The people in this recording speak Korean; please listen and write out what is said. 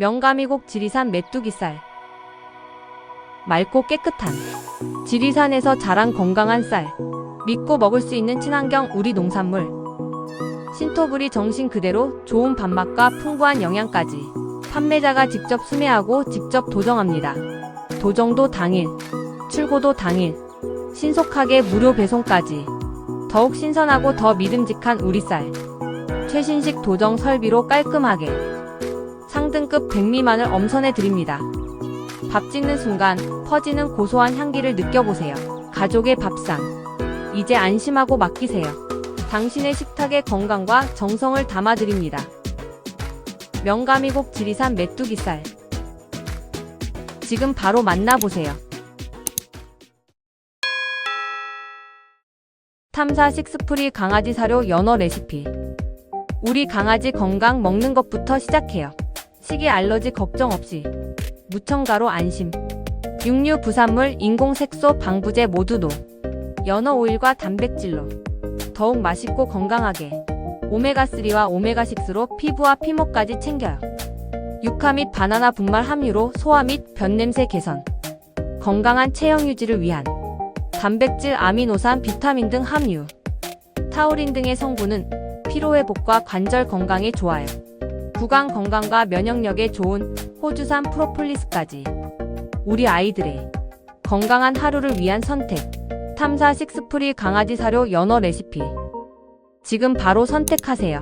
명가미곡 지리산 메뚜기쌀 맑고 깨끗한. 지리산에서 자란 건강한 쌀. 믿고 먹을 수 있는 친환경 우리 농산물. 신토불이 정신 그대로 좋은 밥맛과 풍부한 영양까지 판매자가 직접 수매하고 직접 도정합니다. 도정도 당일, 출고도 당일, 신속하게 무료 배송까지. 더욱 신선하고 더 믿음직한 우리 쌀. 최신식 도정 설비로 깔끔하게 상등급 백미만을 엄선해 드립니다. 밥 짓는 순간 퍼지는 고소한 향기를 느껴보세요. 가족의 밥상. 이제 안심하고 맡기세요. 당신의 식탁의 건강과 정성을 담아 드립니다. 명가미곡 지리산 메뚜기쌀. 지금 바로 만나보세요. 탐사 식스프리 강아지 사료 연어 레시피. 우리 강아지 건강 먹는 것부터 시작해요. 식이 알러지 걱정 없이 무첨가로 안심. 육류 부산물 인공 색소 방부제 모두 노. 연어 오일과 단백질로 더욱 맛있고 건강하게 오메가3와 오메가6로 피부와 피모까지 챙겨요. 유카 및 바나나 분말 함유로 소화 및 변냄새 개선. 건강한 체형 유지를 위한 단백질, 아미노산, 비타민 등 함유. 타우린 등의 성분은 피로회복과 관절 건강에 좋아요. 구강 건강과 면역력에 좋은 호주산 프로폴리스까지. 우리 아이들의 건강한 하루를 위한 선택. 탐사 식스프리 강아지 사료 연어 레시피. 지금 바로 선택하세요.